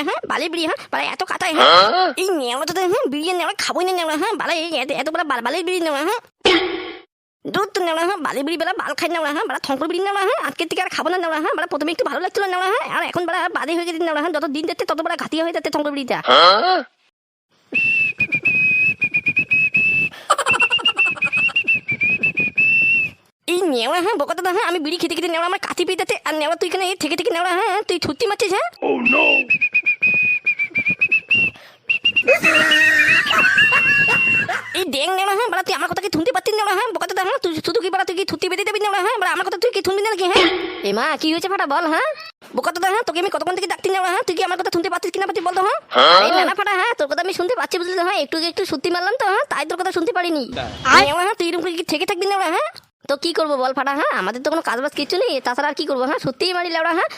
হ্যাঁ বিড়ি হ্যাঁ এত হ্যাঁ এই নেওয়া তো হ্যাঁ বিড়ি নেওয়া না নেওয়া হ্যাঁ এই এত- বড় নেওয়া হ্যাঁ দুধ তো নেওয়া হ্যাঁ বিড়ি বেলা বাল খাই নেওয়া হ্যাঁ থঙ্কর বিড়ি নেওয়া হ্যাঁ আজকের থেকে আর খাব না নেওয়া হ্যাঁ প্রথমে একটু ভালো লাগছিল নেওয়া হ্যাঁ আর এখন বেলা বাদে হয়ে গেছে নেওয়া হ্যাঁ যত দিন তত হয়ে থঙ্কর বিড়িটা নেওয়া হ্যাঁ বোকাতে হ্যাঁ আমি বিড়ি খেতে খেতে নেওয়া আমার কাতি পেয়ে আর নেওয়া তুই এখানে থেকে থেকে নেওয়া হ্যাঁ তুই ছুটি মারছিস হ্যাঁ এই ড্যাং নেওয়া হ্যাঁ বাড়া তুই আমার কথা কি শুনতে পাচ্ছিস নেওয়া হ্যাঁ? বোকাতে হ্যাঁ তুই শুধু কি বাড়া তুই কি থুতি বেঁধে দেবি নেওয়া হ্যাঁ? বাড়া আমার কথা তুই কি শুনবি না নাকি হ্যাঁ? এ মা কি হয়েছে ফাটা বল হ্যাঁ? বোকাতে হ্যাঁ তোকে আমি কতক্ষণ থেকে ডাকতে নেওয়া হ্যাঁ? তুই কি আমার কথা শুনতে পাচ্ছিস কিনা পাচ্ছিস বলতো হ্যাঁ? আরে না ফাটা হ্যাঁ তোর কথা আমি শুনতে পাচ্ছি বুঝলি হ্যাঁ? একটু একটু সত্যি মারলাম তো হ্যাঁ? তাই তোর কথা শুনতে পারিনি। নেওয়া হ্যাঁ তুই এরকম কি থেকে থাকবি নেওয়া হ্যাঁ? তো কি করব বল ফাটা হ্যাঁ? আমাদের তো কোনো কাজ বাজ কিছু নেই তাছাড়া আর কি করব হ্যাঁ? সত্যিই মারি লেওড়া হ্যাঁ?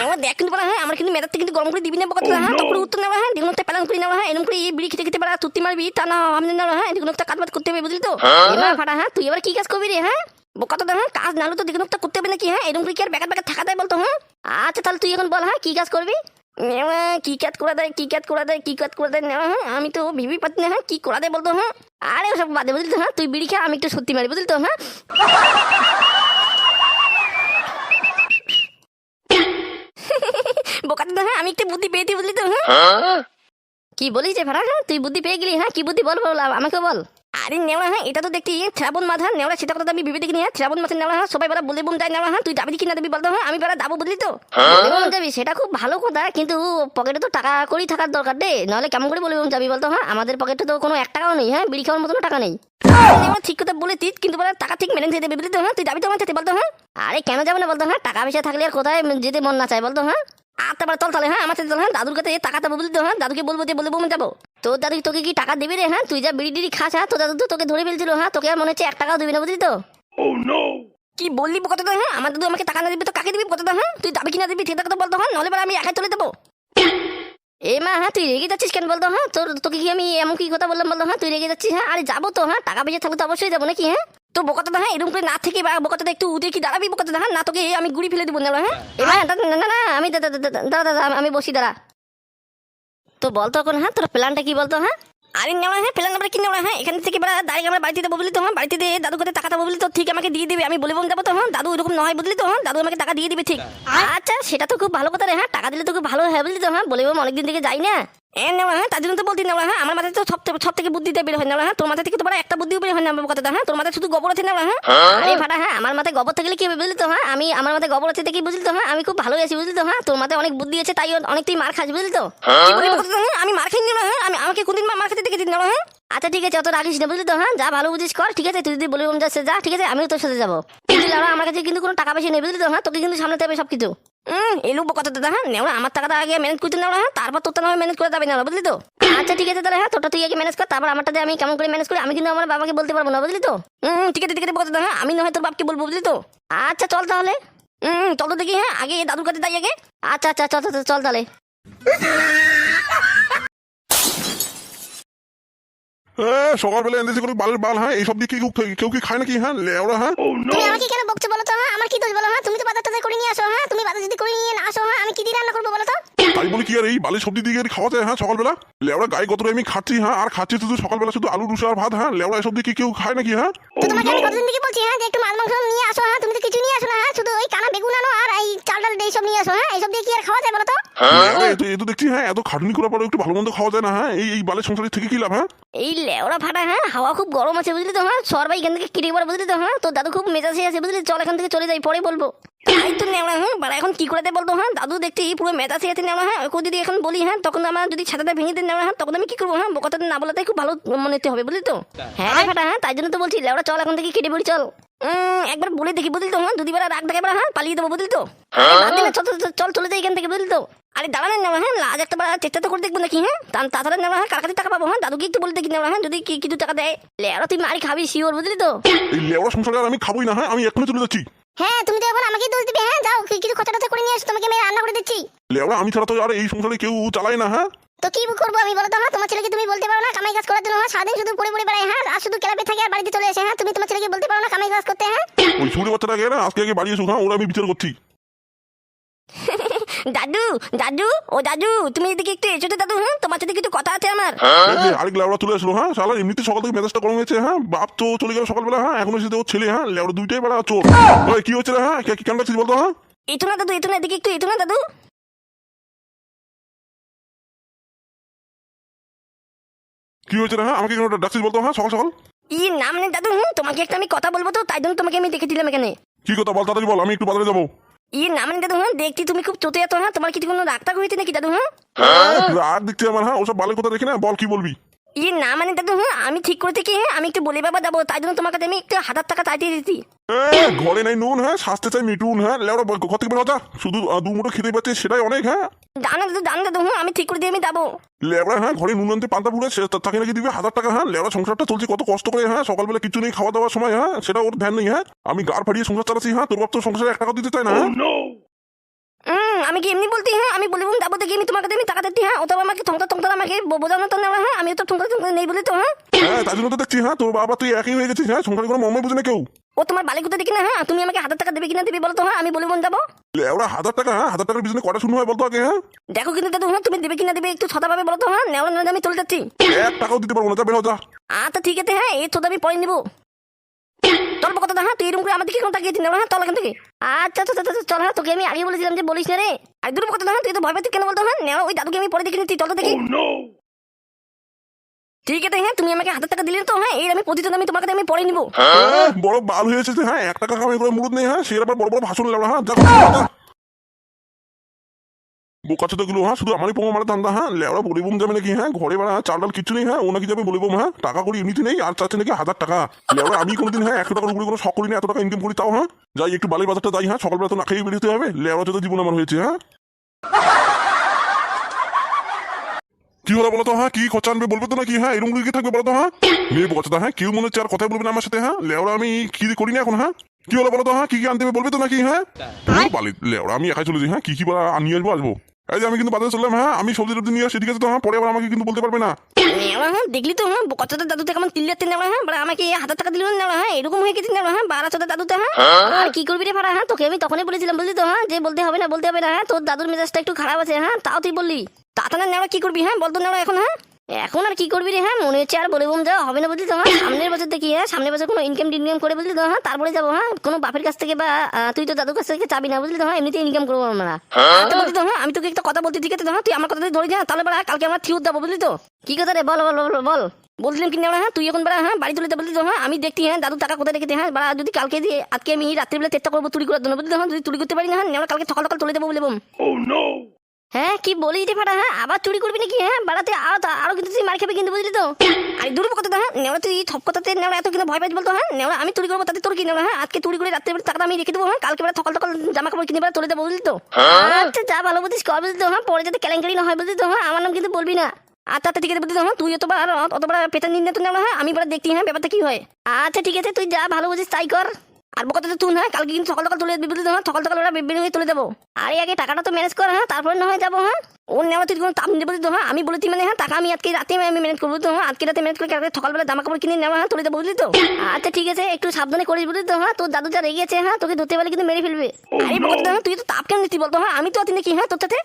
আমার দেখ কিন্তু বলা হ্যাঁ আমার কিন্তু মেদাতে কিন্তু গরম করে দিবি না বকতে হ্যাঁ তখন উত্তর নেওয়া হ্যাঁ দ্বিগুণ একটা প্যালান করে নেওয়া হ্যাঁ এরকম করে এই বিড়ি খেতে খেতে পারা তুত্তি মারবি তা না আমি নেওয়া হ্যাঁ দ্বিগুণ একটা কাজ করতে হবে বুঝলি তো? এবার ফাটা হ্যাঁ তুই এবার কি কাজ করবি রে হ্যাঁ? বোকা তো হ্যাঁ কাজ নাহলে তো দ্বিগুণ একটা করতে হবে নাকি হ্যাঁ এরকম করে কি আর বেকার বেকার থাকা দেয় বলতো হ্যাঁ? আচ্ছা তাহলে তুই এখন বল হ্যাঁ কি কাজ করবি? কি কাজ করে দেয় কি কাজ করে দেয় কি কাজ করে দেয় নেওয়া হ্যাঁ আমি তো ভেবেই পাচ্ছি না হ্যাঁ কি করা দেয় বলতো হ্যাঁ? আরে ওসব বাদে বুঝলি তো হ্যাঁ তুই বিড়ি খা আমি একটু সত্যি মারি বুঝলি তো হ্যাঁ? বোকাতে হ্যাঁ আমি একটু বুদ্ধি পেয়েছি বুঝলি তো হ্যাঁ কি বলিস যে ভাড়া হ্যাঁ তুই বুদ্ধি পেয়ে গেলি হ্যাঁ? কি বুদ্ধি বল বল আমাকে বল। আরে নেওয়া হ্যাঁ এটা তো দেখতে শ্রাবণ মাস হ্যাঁ নেওয়া সেটা কথা আমি ভেবে দেখিনি হ্যাঁ শ্রাবণ মাসে নেওয়া হ্যাঁ সবাই বেলা বলে বোন যায় নেওয়া হ্যাঁ তুই যাবি কি না দেবি বলতো হ্যাঁ আমি বেলা যাব বুঝলি তো। যাবি সেটা খুব ভালো কথা কিন্তু পকেটে তো টাকা করেই থাকার দরকার রে নাহলে কেমন করে বলে বোন যাবি বলতো হ্যাঁ? আমাদের পকেটে তো কোনো এক টাকাও নেই হ্যাঁ বিড়ি খাওয়ার মতন টাকা নেই। নেওয়া ঠিক কথা বলেছিস কিন্তু বলে টাকা ঠিক মেনে দেবে বুঝলি তো হ্যাঁ? তুই যাবি তো আমার সাথে বলতো হ্যাঁ? আরে কেন যাবে না বলতো হ্যাঁ? টাকা পয়সা থাকলে আর কোথায় যেতে মন না চায় বলতো হ্যাঁ? আর তারপরে চল তাহলে হ্যাঁ আমার সাথে চল হ্যাঁ দাদুর কাছে টাকা দেবো বুঝলি তো হ্যাঁ দাদুকে বলব যে বলে বোমে যাব। তোর দাদু তোকে কি টাকা দেবে রে হ্যাঁ? তুই যা বিড়ি টিড়ি খাস হ্যাঁ? তোর দাদু তো তোকে ধরে ফেলছিল হ্যাঁ? তোকে আর মনে হচ্ছে এক টাকাও দিবি না বুঝলি তো? কি বললি কত হ্যাঁ? আমার দাদু আমাকে টাকা না দিবি তো কাকে দিবি কত হ্যাঁ? তুই দাবি কিনা দিবি সেটা কথা বলতো হ্যাঁ? নলে আমি একাই চলে দেবো এ মা হ্যাঁ তুই রেগে যাচ্ছিস কেন বলতো হ্যাঁ? তোর তোকে কি আমি এমন কি কথা বললাম বলতো হ্যাঁ? তুই রেগে যাচ্ছিস হ্যাঁ? আরে যাব তো হ্যাঁ? টাকা পয়সা থাকলে তো অবশ্যই যাব নাকি হ্যাঁ? তো বোকাতে হ্যাঁ এরকম করে না থেকে বা বোকাতে একটু উঠে কি দাঁড়াবি বোকাতে হ্যাঁ না তোকে আমি গুড়ি ফেলে দিব না হ্যাঁ? এবার না না না আমি দা- দা- দা- দা- দাঁড়া দাঁড়া আমি বসি দাঁড়া। তো বলতো এখন হ্যাঁ? তোর প্ল্যানটা কি বলতো হ্যাঁ? আরে নেওয়া হ্যাঁ প্ল্যান আমরা কি নেওয়া হ্যাঁ? এখান থেকে বেড়া দাঁড়িয়ে আমরা বাড়িতে দেবো বুঝলি তো হ্যাঁ? বাড়িতে দিয়ে দাদু কাছে টাকা দেবো বুঝলি তো ঠিক আমাকে দিয়ে দিবে আমি বলে যাব তো হ্যাঁ? দাদু এরকম নয় বুঝলি তো হ্যাঁ? দাদু আমাকে টাকা দিয়ে দিবে ঠিক। আচ্ছা সেটা তো খুব ভালো কথা রে হ্যাঁ? টাকা দিলে তো খুব ভালো হয় বুঝলি তো হ্যাঁ? বলে অনেকদিন থেকে যাই না। এ নেওয়া হ্যাঁ তার জন্য তো বলতি নেওয়া হ্যাঁ আমার মাথায় তো সব থেকে- সব থেকে বুদ্ধিটা বের হয় না হ্যাঁ তোর মাথা থেকে তো একটা বুদ্ধি বের হয় না আমার কথাটা হ্যাঁ তোর মাথায় শুধু গোবর আছে নেওয়া হ্যাঁ। আরে ফাটা হ্যাঁ আমার মাথায় গোবর থাকলে কি বুঝলি তো হ্যাঁ আমি আমার মাথায় গোবর আছে দেখি বুঝলি তো হ্যাঁ আমি খুব ভালো আছি বুঝলি তো হ্যাঁ তোর মাথায় অনেক বুদ্ধি আছে তাই অনেক তুই মার খাস বুঝলি তো। বলতো, হ্যাঁ, আমি মার খাই না হ্যাঁ আমি আমাকে কোনদিন মার খেতে দিন না হ্যাঁ? আচ্ছা ঠিক আছে অত রাখিস না বুঝলি তো? হ্যাঁ যা ভালো বুঝিস কর ঠিক আছে? তুই যদি বলে যাচ্ছে যা ঠিক আছে? আমিও তোর সাথে যাব। লাউড়া আমার কাছে কিন্তু কোনো টাকা পয়সা নেই বুঝলি তো? হ্যাঁ তোকে কিন্তু সামনে হবে সব কিছু হুম এলু কথা দাদা হ্যাঁ নেওয়া আমার টাকাটা আগে ম্যানেজ করতে নেওয়া হ্যাঁ তারপর তোরটা নয় ম্যানেজ করে যাবে না বুঝলি তো? আচ্ছা ঠিক আছে তাহলে হ্যাঁ তোরটা তুই আগে ম্যানেজ কর তারপর আমারটা আমি কেমন করে ম্যানেজ করি আমি কিন্তু আমার বাবাকে বলতে পারব না বুঝলি তো? হুম ঠিক আছে ঠিক আছে দাদা হ্যাঁ আমি নয় তোর বাপকে বলব বুঝলি তো? আচ্ছা চল তাহলে। হুম চল তো দেখি হ্যাঁ আগে দাদুর কাছে যাই আগে। আচ্ছা আচ্ছা চল, চল তাহলে। হ্যাঁ সকালবেলা এনদেশি করে বালের বাল হ্যাঁ এইসব দিয়ে কি কেউ কেউ কি খায় নাকি? হ্যাঁ লেওড়া হ্যাঁ? তুমি আমাকে কেন বকছো বলো তো হ্যাঁ? আমার কি দোষ বলো হ্যাঁ? তুমি তো বাজার টাজার করে নিয়ে আসো হ্যাঁ? তুমি বাজার যদি করে নিয়ে না আসো হ্যাঁ? আমি কি দিয়ে রান্না করব বলো তাই বলি কি আর এই বালের সবজি দিয়ে খাওয়া যায় হ্যাঁ সকালবেলা? লেওড়া গায়ে কত আমি খাচ্ছি হ্যাঁ আর খাচ্ছি শুধু সকালবেলা শুধু আলু রুসা আর ভাত হ্যাঁ লেওড়া এসব দিয়ে কি কেউ খায় নাকি হ্যাঁ? তো তোমাকে আমি কতদিন থেকে বলছি হ্যাঁ যে একটু মাছ মাংস নিয়ে আসো হ্যাঁ তুমি তো কিছু নিয়ে আসো না হ্যাঁ শুধু ওই কানা বেগুন আনো আর এই চাল ডাল এইসব নিয়ে আসো হ্যাঁ এইসব দিয়ে কি আর খাওয়া যায় বলো তো? লেওড়া, এ তো- দেখছি হ্যাঁ এত খাটুনি করার পরে একটু ভালো মন্দ খাওয়া যায় না হ্যাঁ এই এই বালের সংসারে থেকে কি লাভ হ্যাঁ? এই লেওড়া ফাটা হ্যাঁ হাওয়া খুব গরম আছে বুঝলি তো হ্যাঁ সরবাই এখান থেকে কিনে পড়ে বুঝলি তো হ্যাঁ তোর দাদু খুব মেজাজে আছে বুঝলি চল এখান থেকে চলে যাই পরে বলব। তাই তো নেওয়া হ্যাঁ বাড়া এখন কি করে বলতো হ্যাঁ? দাদু দেখতে পুরো মেজাজে আছে নেওয়া হ্যাঁ? ওকে যদি এখন বলি হ্যাঁ? তখন আমার যদি ছাতাটা ভেঙে দেন নেওয়া হ্যাঁ? তখন আমি কি করব হ্যাঁ? বোকাটা না বলাটাই খুব ভালো মনে হবে বুঝলি তো? হ্যাঁ রে ফাটা হ্যাঁ? তাই জন্য তো বলছি লেওড়া চল এখন থেকে কেটে পড়ি চল। একবার বলে দেখি বুঝলি তো হ্যাঁ? যদি বেলা রাগ দেখে হ্যাঁ? পালিয়ে দেবো বুঝলি তো? না, চল চল, যাই এখান থেকে বুঝলি তো? আরে দাঁড়া না নেওয়া হ্যাঁ? লাজ একটা চেষ্টা তো করে দেখব নাকি হ্যাঁ? তাছাড়া নেওয়া হ্যাঁ? কার কাছে টাকা পাবো হ্যাঁ? দাদুকে একটু বলে দেখি নেওয়া হ্যাঁ? যদি কি কিছু টাকা দেয়। লেওড়া তুই মারি খাবি শিওর বুঝলি তো? লেওড়া সংসারে আমি খাবোই না হ্যাঁ? আমি এখনই চলে যাচ্ছি। হ্যাঁ তুমি তো এখন আমাকেই দোষ দিবে হ্যাঁ? যাও কি- কিছু খরচা টরচা করে নিয়ে আসো তোমাকে আমি রান্না করে দিচ্ছি। লেওড়া আমি ছাড়া তো আর এই সংসারে কেউ চালায় না হ্যাঁ? তো কি করব আমি বলো তো হ্যাঁ তোমার ছেলেকে তুমি বলতে পারো না কামাই কাজ করার জন্য হ্যাঁ সারাদিন শুধু পড়ে পড়ে বেড়ায় হ্যাঁ? আর শুধু ক্লাবে থাকে আর বাড়িতে চলে আসে হ্যাঁ? তুমি তোমার ছেলেকে বলতে পারো না কামাই কাজ করতে হ্যাঁ? ওই ছোট বাচ্চাটাকে না আজকে আগে বাড়ি এসো হ্যাঁ? ওরা আমি বিচার করছি। দাদু দাদু ও দাদু তুমি এদিকে একটু এসো তো দাদু হ্যাঁ? তোমার সাথে কিছু কথা আছে আমার। এই যে আরেক লেওড়া তুলে আসলো হ্যাঁ? শালা এমনিতে সকাল থেকে মেজাজটা গরম হয়েছে হ্যাঁ? বাপ তো চলে গেল সকালবেলা হ্যাঁ? এখন এসে ওর ছেলে হ্যাঁ? লেওড়া দুইটাই বেড়া চোর। ওই, কি হচ্ছে হ্যাঁ? কে- কেন ডাকছিস বলতো হ্যাঁ? এতো না দাদু এতো না এদিকে একটু এতো না দাদু। কি হয়েছে হ্যাঁ? আমাকে কেন ডাকছিস বলতো হ্যাঁ? সকাল সকাল? ই নাম নেই দাদু হুম, তোমাকে একটা আমি কথা বলব তো তাই জন্য তোমাকে আমি দেখে দিলাম এখানে। কি কথা বল তাড়াতাড়ি বল আমি একটু বাজারে যাব। ই নাম নেই দাদু হ্যাঁ দেখছি তুমি খুব চতে যেত হ্যাঁ তোমার কিছু কোনো ডাক্তার হয়েছে নাকি, দাদু হ্যাঁ আর দেখছি আমার হ্যাঁ ওসব বালের কথা দেখি না, বল কি বলবি? ই না মানে দাদু হ্যাঁ আমি ঠিক করতে কি হ্যাঁ আমি একটু বলে বাবা যাব তাই জন্য তোমার কাছে আমি একটু হাজার টাকা চাইতে দিচ্ছি এ, ঘরে নাই নুন হ্যাঁ স্বাস্থ্য চাই মিটুন হ্যাঁ লেওড়া বল, ঘর থেকে বের হতা শুধু দু মুঠো খেতে পাচ্ছে সেটাই অনেক হ্যাঁ। জানা দাদু জানা দাদু হ্যাঁ আমি ঠিক করে দিয়ে আমি যাব। লেবড়া হ্যাঁ ঘরে নুন আনতে পান্তা পুড়ে তাকে নাকি দিবে হাজার টাকা হ্যাঁ লেবড়া সংসারটা চলছে কত কষ্ট করে হ্যাঁ সকালবেলা কিছু নেই খাওয়া দাওয়ার সময় হ্যাঁ সেটা ওর ধ্যান নেই হ্যাঁ। আমি গাড় ফাড়িয়ে সংসার চালাচ্ছি হ্যাঁ তোর বাপ তো সংসারে এক টাকা দিতে চাই না হ্যাঁ? হুম আমি কি এমনি বলতে? হ্যাঁ আমি বলে বলুন যাব দেখি আমি তোমাকে আমি টাকা দিচ্ছি হ্যাঁ তো আমাকে ঠংটা ঠংটা আমাকে বোঝানো তো না হ্যাঁ আমি তো ঠংটা ঠংটা নেই বলে তো হ্যাঁ। হ্যাঁ তাই জন্য তো দেখছি হ্যাঁ তোর বাবা তুই একই হয়ে গেছিস হ্যাঁ সংসারে কোনো মর্মই বুঝে না কেউ। ও তোমার বালি কোথায় দেখি না হ্যাঁ তুমি আমাকে হাজার টাকা দেবে কিনা দেবে বলো তো হ্যাঁ আমি বলে বোন যাব লেবড়া হাজার টাকা হ্যাঁ হাজার টাকার পিছনে কটা শুরু হয় বলতো আগে হ্যাঁ? দেখো কিন্তু দাদু হ্যাঁ তুমি দেবে কিনা দেবে একটু পাবে বলো তো হ্যাঁ নেওয়া নেওয়া আমি চলে যাচ্ছি। এক টাকাও দিতে পারব না যা বের যা। আচ্ছা ঠিক আছে হ্যাঁ এই ছটা আমি পরে নিবো। চল কথা হ্যাঁ তুই এরকম করে আমার দিকে কোন তাকিয়েছিস না? হ্যাঁ চল এখান থেকে। আচ্ছা আচ্ছা আচ্ছা, আচ্ছা, চল হ্যাঁ তোকে আমি আগে বলেছিলাম যে বলিস না রে। আর দূর কথা হ্যাঁ তুই তো ভয় পাচ্ছিস কেন বলতো? হ্যাঁ ওই দাদুকে আমি পরে দেখে নিচ্ছি চল তো দেখি। ঠিক আছে হ্যাঁ তুমি আমাকে হাজার টাকা দিলে তো হ্যাঁ এই আমি প্রতিদিন আমি তোমার কাছে আমি পরে নিবো। হ্যাঁ, বড় বাল হয়েছে হ্যাঁ এক টাকা করে মুরুদ নেই হ্যাঁ সে আবার বড় বড় ভাষণ লাগল হ্যাঁ বোকা ছোটগুলো হ্যাঁ শুধু আমারই পোঙা মারা ধান্দা হ্যাঁ লেওড়া বলিবুম যাবে নাকি হ্যাঁ ঘরে বেড়া চাল ডাল কিছু নেই হ্যাঁ ও নাকি যাবে বলিবুম হ্যাঁ টাকা করি এমনিতে নেই আর চাচ্ছে নাকি হাজার টাকা। লেওড়া আমি কোনোদিন হ্যাঁ একশো টাকার উপরে কোনো শখ করি না এত টাকা ইনকাম করি তাও হ্যাঁ যাই একটু বালির বাজারটা যাই হ্যাঁ সকালবেলা তো না খেয়ে বেরোতে হবে লেওড়া যত জীবন আমার হয়েছে হ্যাঁ। কি হলো বলো তো হ্যাঁ কি খরচা আনবে বলবে তো নাকি হ্যাঁ এরকম কি থাকবে বলতো হ্যাঁ? মেয়ে বলছে হ্যাঁ কেউ মনে হচ্ছে আর কথাই বলবে না আমার সাথে হ্যাঁ? লেওড়া আমি কি করি না এখন হ্যাঁ? কি হলো বলো তো হ্যাঁ কি কি আনতে বলবে তো নাকি হ্যাঁ? বালি লেওড়া আমি একাই চলেছি হ্যাঁ কি কি বলা নিয়ে আসব আসব? এই যে আমি কিন্তু বাজারে চললাম হ্যাঁ আমি সবজি টবজি নিয়ে আসি ঠিক আছে তো হ্যাঁ পরে আবার আমাকে কিন্তু বলতে পারবে না। নেওয়া হ্যাঁ দেখলি তো হ্যাঁ কতটা দাদুতে কেমন তিল্লাতে নেওয়া হ্যাঁ বাড়া আমাকে হাজার টাকা দিল না হ্যাঁ এরকম হয়ে গেছে নেওয়া হ্যাঁ বারো চোদ্দ দাদুতে হ্যাঁ আর কি করবি রে ভাড়া হ্যাঁ তোকে আমি তখনই বলেছিলাম বুঝলি তো হ্যাঁ যে বলতে হবে না বলতে হবে না হ্যাঁ তোর দাদুর মেজাজটা একটু খারাপ আছে হ্যাঁ তাও তুই বললি। তাতা না নেওয়া কি করবি হ্যাঁ বলতো নেওয়া এখন হ্যাঁ এখন আর কি করবি রে হ্যাঁ? মনে হচ্ছে আর বলে বম যাওয়া হবে না বুঝলি তো হ্যাঁ সামনের বছর দেখি হ্যাঁ সামনের বছর কোনো ইনকাম টিনকাম করে বুঝলি তো হ্যাঁ তারপরে যাব হ্যাঁ? কোনো বাপের কাছ থেকে বা তুই তো দাদুর কাছ থেকে চাবি না বুঝলি, তো হ্যাঁ এমনিতে ইনকাম করব আমরা। বুঝলি তো হ্যাঁ আমি তোকে একটা কথা বলতে ঠিক আছে হ্যাঁ তুই আমার কথা ধরে যা, তাহলে বেড়া কালকে আমরা থিউর যাব বুঝলি তো? কি কথা রে, বল বল বল বল বলছিলাম কি না হ্যাঁ তুই এখন বেড়া হ্যাঁ বাড়ি তুলে বুঝলি তো হ্যাঁ আমি দেখতি হ্যাঁ দাদু টাকা কোথায় রেখেছে হ্যাঁ বাড়া যদি কালকে দিয়ে, আজকে আমি রাত্রিবেলা চেষ্টা করব চুরি করার জন্য বুঝলি তো হ্যাঁ যদি চুরি করতে পারি না হ্যাঁ নেওয়া কালকে সকাল সকাল তুলে দেবো বলে বম। হ্যাঁ কি বলি রে ফাটা হ্যাঁ? আবার চুরি করবি নাকি? হ্যাঁ বাড়াতে আরও আরও কিন্তু তুই মার খাবি কিন্তু বুঝলি তো? আরে দূর কথা হ্যাঁ? নেওয়া তুই সব কথাতে নেওয়া এত কিন্তু ভয় পাইছ বলতো হ্যাঁ? নেওয়া আমি চুরি করব, তাতে তোর কি হ্যাঁ? আজকে চুরি করে রাত্রে টাকাটা আমি রেখে দেবো হ্যাঁ? কালকে বেলা সকাল সকাল জামা কাপড় কিনে বেলা তুলে দেবো, বুঝলি তো? আচ্ছা যা ভালো বুঝিস, কর বুঝলি তো হ্যাঁ? পরে যাতে কেলেঙ্কারি না হয়, বুঝলি তো হ্যাঁ? আমার নাম কিন্তু বলবি না। আচ্ছা আচ্ছা ঠিক আছে বুঝলি হ্যাঁ? তুই অতবার অতবার পেটা নিন না তো নেওয়া হ্যাঁ? আমি বলে দেখতি হ্যাঁ? ব্যাপারটা কি হয়? আচ্ছা ঠিক আছে, তুই যা ভালো বুঝিস, তাই কর। আর বকাতে তুই হ্যাঁ কালকে কিন্তু সকাল সকাল তুলে দিবি বুঝলি তো হ্যাঁ? সকাল সকাল ওরা বের তুলে দেবো। আরে আগে টাকাটা তো ম্যানেজ কর হ্যাঁ? তারপরে না হয় যাব হ্যাঁ? ওর নেওয়া তুই কোনো তাপ নেব তো হ্যাঁ? আমি বলেছি মানে হ্যাঁ টাকা আমি আজকে রাতে আমি ম্যানেজ করব তো হ্যাঁ? আজকে রাতে ম্যানেজ করে কালকে সকালবেলা জামা কাপড় কিনে নেওয়া হ্যাঁ? তুলে দেবো বুঝলি তো। আচ্ছা ঠিক আছে, একটু সাবধানে করিস বুঝলি তো হ্যাঁ? তোর দাদু যা রেগে আছে হ্যাঁ? তোকে ধরতে পারলে কিন্তু মেরে ফেলবে। আরে হ্যাঁ তুই তো তাপ কেন নিতি বলতো হ্যাঁ? আমি তো অতি নাকি হ্যাঁ? তোর সাথে?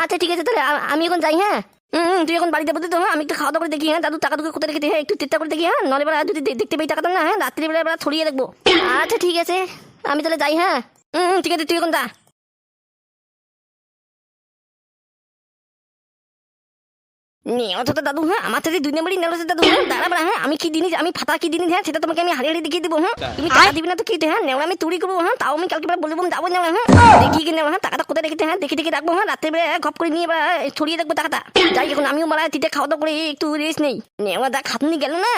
আচ্ছা ঠিক আছে, তাহলে আমি এখন যাই হ্যাঁ? হুম তুই এখন বাড়িতে বলতে তো হ্যাঁ আমি একটু খাওয়া দাওয়া করে দেখি হ্যাঁ দাদু টাকা দুকে কোথায় রেখে হ্যাঁ একটু চেষ্টা করে দেখি হ্যাঁ নলে বেলা যদি দেখতে পাই টাকাটা না হ্যাঁ রাত্রিবেলা বেলা ছড়িয়ে দেখব। আচ্ছা ঠিক আছে আমি তাহলে যাই হ্যাঁ। হুম, ঠিক আছে তুই এখন যা। নেওয়া তো দাদু হ্যাঁ আমার থেকে দুই নম্বরই নেওয়া দাদু হ্যাঁ দাঁড়াবা হ্যাঁ আমি কি জিনিস আমি ফাটা কি জিনিস হ্যাঁ সেটা তোমাকে আমি হারিয়ে দেখিয়ে দেবো হ্যাঁ তুমি টাকা দিবি না তো কি হ্যাঁ নেওয়া আমি চুরি করব হ্যাঁ তাও আমি কালকে বেলা বলব যাব নেওয়া হ্যাঁ দেখি কি নেওয়া হ্যাঁ টাকাটা কোথায় রেখেছে হ্যাঁ দেখে দেখে রাখব হ্যাঁ রাত্রে বেলা ঘপ করে নিয়ে ছড়িয়ে রাখব টাকাটা। যাই এখন আমিও মারা তিতে খাওয়া দাওয়া করে একটু রেস্ট নেই। নেওয়া দা খাতনি গেল না।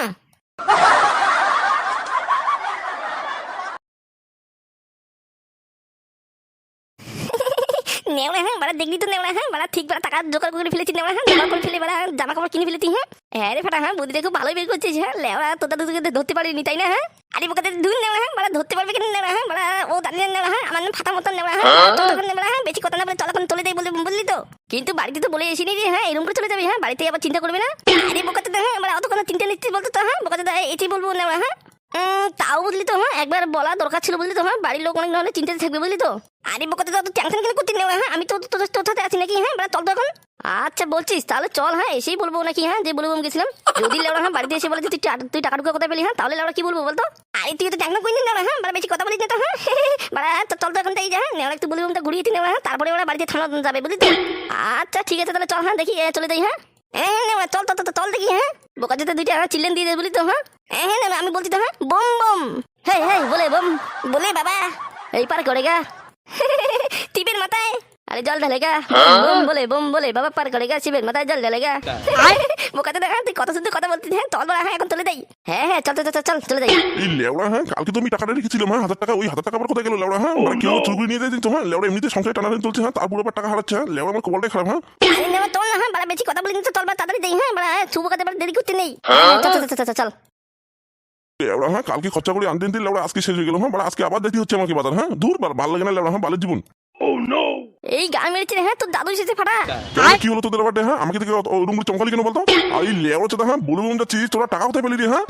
নেওয়া হ্যাঁ বাড়া দেখলি তো নেওয়া হ্যাঁ বাড়া ঠিক বাড়া টাকা জোগাড় করে ফেলেছি নেওয়া হ্যাঁ জোগাড় করে ফেলে বাড়া জামা কাপড় কিনে ফেলেছি হ্যাঁ। হ্যাঁ রে ফাটা হ্যাঁ বুদ্ধিটা খুব ভালোই বের করছিস হ্যাঁ লেওয়া তোর দাদু তোকে ধরতে পারিনি, তাই না হ্যাঁ? আরে বোকাতে ধুন নেওয়া হ্যাঁ বাড়া ধরতে পারবে কিনা নেওয়া হ্যাঁ বাড়া, ও দাঁড়িয়ে নেওয়া হ্যাঁ আমার নাম ফাটা মতন নেওয়া হ্যাঁ তখন নেওয়া হ্যাঁ বেশি কথা না বলে চল এখন চলে যাই বলে, বুঝলি তো? কিন্তু বাড়িতে তো বলে এসিনি যে হ্যাঁ এরকম করে চলে যাবি হ্যাঁ বাড়িতে আবার চিন্তা করবে না? আরে বোকাতে হ্যাঁ বাড়া, অত কোনো চিন্তা নিচ্ছিস বলতো তো হ্যাঁ বোকাতে এটি বলব নেওয়া হ্যাঁ? তাও বুঝলি তো হ্যাঁ? একবার বলা দরকার ছিল বুঝলি তো হ্যাঁ? বাড়ির লোক অনেক নাহলে চিন্তাতে থাকবে বুঝলি তো। আরে বকতে তো টেনশন কেন করতে নেওয়া হ্যাঁ আমি তো তোর তোর সাথে আছি নাকি? হ্যাঁ বেড়া, চল তো এখন। আচ্ছা বলছিস, তাহলে চল হ্যাঁ এসেই বলব নাকি হ্যাঁ? যে বলব গেছিলাম। যদি লেওড়া হ্যাঁ বাড়িতে এসে বলে তুই তুই টাকা টুকু কথা পেলি হ্যাঁ তাহলে লেওড়া কি বলব বলতো? আরে, তুই তো টেনশন করিনি নেওয়া হ্যাঁ? বাড়া, বেশি কথা বলিস না তো হ্যাঁ? বাড়া চল তো এখন তাই যা হ্যাঁ? নেওয়া একটু বলব ঘুরিয়ে নেওয়া হ্যাঁ? তারপরে ওরা বাড়িতে থানা, যাবে, বুঝলি আচ্ছা ঠিক আছে, তাহলে চল হ্যাঁ দেখি চলে যাই হ্যাঁ? হ্যাঁ চল তো চল দেখি হ্যাঁ? বোকা যেতে দুইটা চিল্লেন দিয়ে বলি তো হ্যাঁ? হ্যাঁ হ্যাঁ আমি বলছি তো হ্যাঁ? বম বম। হ্যাঁ হ্যাঁ বলে, বম, বলে, বাবা। এই পার করেগা টিপের মাথায়। আরে জল ঢালেগা বোম বলে বোম বলে বাবা পার করেগা শিবের মাথায় জল ঢালেগা বোকাতে দেখা তুই কত শুদ্ধ কথা বলতিস হ্যাঁ? চল বড়া হ্যাঁ এখন চলে যাই। হ্যাঁ হ্যাঁ চল চল চল চল চলে যাই। এই লেওড়া হ্যাঁ কালকে তুমি টাকাটা রেখেছিলাম হ্যাঁ হাজার টাকা ওই হাজার টাকা আবার কোথায় গেল লেওড়া হ্যাঁ? মানে কেউ চুরি নিয়ে যায় তো হ্যাঁ? লেওড়া এমনিতে সংসারে টানাটানি চলছে হ্যাঁ? তারপর আবার টাকা হারাচ্ছে হ্যাঁ? লেওড়া আমার কপালটাই খারাপ হ্যাঁ? আরে চল না হ্যাঁ? বাড়া বেশি কথা বলিস না, চল বা তাড়াতাড়ি যাই হ্যাঁ? বাড়া শুভ কাতে বাড়া দেরি করতে নেই। চল চল চল চল চল লেওড়া হ্যাঁ কালকে খরচা করে আনতে আনতে লেওড়া আজকে শেষ হয়ে গেল হ্যাঁ? মানে আজকে আবার দেখতে হচ্ছে আমাকে বাজার হ্যাঁ? দূর বার ভালো লাগে না লেওড়া হ্যাঁ? বালের জীবন। এই গান মেরেছে হ্যাঁ তোর দাদু এসেছে ফাটা। কেন কি হলো তোদের ব্যাপারটা হ্যাঁ? আমাকে থেকে চমকালি কেন বলতো? আর এই চোদা হ্যাঁ? বলে বলুন যাচ্ছিস তোরা টাকা কোথায় পেলি রে হ্যাঁ?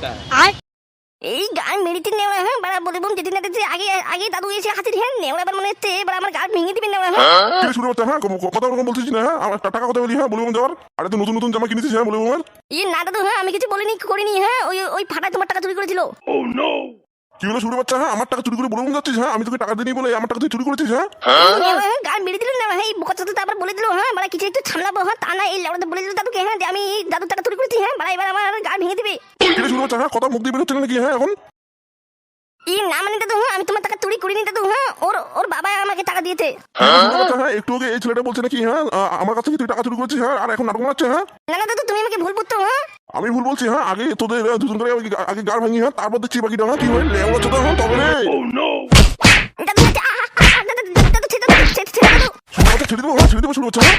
এই গান মেরেছে নেওয়া হ্যাঁ? বাড়া বলে বোন যেদিন না আগে আগে দাদু এসে হাতির হ্যাঁ? নেওয়া এবার মনে হচ্ছে এবার আমার গান ভেঙে দিবে নেওয়া হ্যাঁ? কি শুরু করতে হ্যাঁ? কথা ওরকম বলছিস না হ্যাঁ? আমার টাকা কোথায় পেলি হ্যাঁ? বলে বলুন যাওয়ার? আরে তো নতুন নতুন জামা কিনেছিস হ্যাঁ বলে বলুন ইয়ে না দাদু হ্যাঁ আমি কিছু বলিনি করিনি হ্যাঁ? ওই ওই ফাটায় তোমার টাকা চুরি করেছিল। কি হলো শুরু বাচ্চা হ্যাঁ? আমার টাকা চুরি করে বলে যাচ্ছিস হ্যাঁ? আমি তোকে টাকা দিই বলে আমার টাকা তুই চুরি করেছিস হ্যাঁ? হ্যাঁ, গান মেরে দিল না এই বোকা তো আবার বলে দিল হ্যাঁ? মানে কিছু একটু সামলাবো হ্যাঁ? তা না এই লাউড়াতে বলে দিল দাদুকে হ্যাঁ? যে আমি দাদুর টাকা চুরি করেছি হ্যাঁ? মানে এবার আমার গান ভেঙে দিবে। কি শুরু বাচ্চা হ্যাঁ? কথা মুখ দিয়ে বেরোচ্ছে নাকি হ্যাঁ এখন? না মানে দাদু আমি তোমার টাকা চুরি করিনি দাদু হ্যাঁ ওর ওর বাবা আমাকে টাকা দিয়েছে। হ্যাঁ? আচ্ছা, হ্যাঁ? একটু আগে এই ছেলেটা বলছে নাকি হ্যাঁ আমার কাছ থেকে তুই টাকা চুরি করেছিস হ্যাঁ আর এখন নাটক মারছে হ্যাঁ? না না দাদু তুমি আমাকে ভুল বুঝছ হ্যাঁ আমি ভুল বলছি হ্যাঁ আগে তোদের দুজন করে আগে গার ভাঙি হ্যাঁ তারপর দেখছি বাকি হ্যাঁ কি হয় হ্যাঁ তবে রে। ছেড়ে দেবো হ্যাঁ ছেড়ে দেবো শুরু হচ্ছে হ্যাঁ।